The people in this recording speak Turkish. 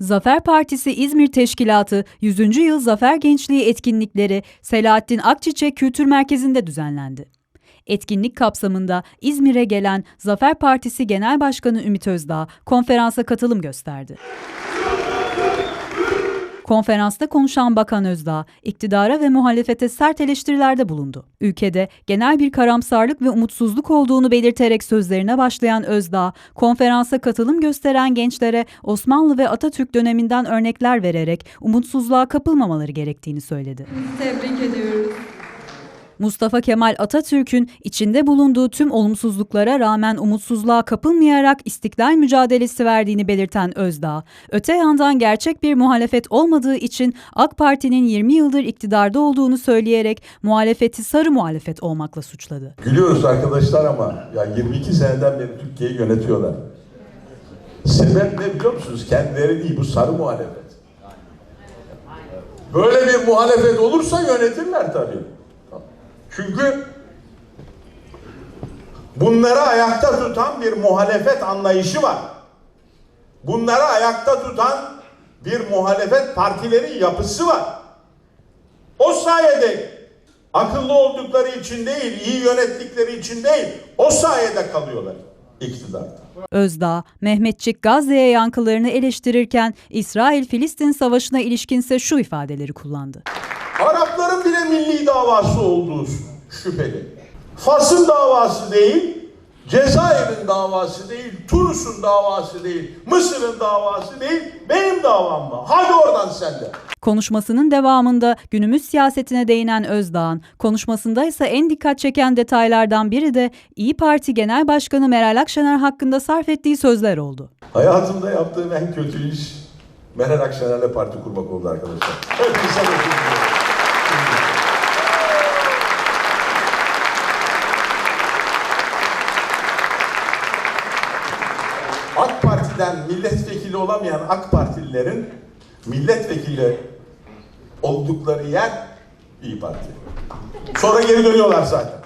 Zafer Partisi İzmir Teşkilatı 100. Yıl Zafer Gençliği etkinlikleri Selahattin Akçiçek Kültür Merkezi'nde düzenlendi. Etkinlik kapsamında İzmir'e gelen Zafer Partisi Genel Başkanı Ümit Özdağ konferansa katılım gösterdi. Konferansta konuşan Bakan Özdağ, iktidara ve muhalefete sert eleştirilerde bulundu. Ülkede genel bir karamsarlık ve umutsuzluk olduğunu belirterek sözlerine başlayan Özdağ, konferansa katılım gösteren gençlere Osmanlı ve Atatürk döneminden örnekler vererek umutsuzluğa kapılmamaları gerektiğini söyledi. Tebrik ediyoruz. Mustafa Kemal Atatürk'ün içinde bulunduğu tüm olumsuzluklara rağmen umutsuzluğa kapılmayarak istiklal mücadelesi verdiğini belirten Özdağ, öte yandan gerçek bir muhalefet olmadığı için AK Parti'nin 20 yıldır iktidarda olduğunu söyleyerek muhalefeti sarı muhalefet olmakla suçladı. Gülüyoruz arkadaşlar ama ya 22 seneden beri Türkiye'yi yönetiyorlar. Sebep ne biliyor musunuz? Kendileri değil bu sarı muhalefet. Böyle bir muhalefet olursa yönetirler tabii. Çünkü bunları ayakta tutan bir muhalefet anlayışı var. Bunları ayakta tutan bir muhalefet partilerin yapısı var. O sayede akıllı oldukları için değil, iyi yönettikleri için değil, o sayede kalıyorlar iktidarda. Özdağ, Mehmetçik Gazze'ye yankılarını eleştirirken İsrail-Filistin savaşına ilişkinse şu ifadeleri kullandı. Milli davası olduğu şüpheli. Fas'ın davası değil, Cezayir'in davası değil, Tunus'un davası değil, Mısır'ın davası değil, benim davam var. Hadi oradan sen de. Konuşmasının devamında günümüz siyasetine değinen Özdağ'ın, konuşmasında ise en dikkat çeken detaylardan biri de İyi Parti Genel Başkanı Meral Akşener hakkında sarf ettiği sözler oldu. Hayatımda yaptığım en kötü iş Meral Akşener'le parti kurmak oldu arkadaşlar. Hepinize AK Parti'den milletvekili olamayan AK Partililerin milletvekili oldukları yer İyi Parti. Sonra geri dönüyorlar zaten.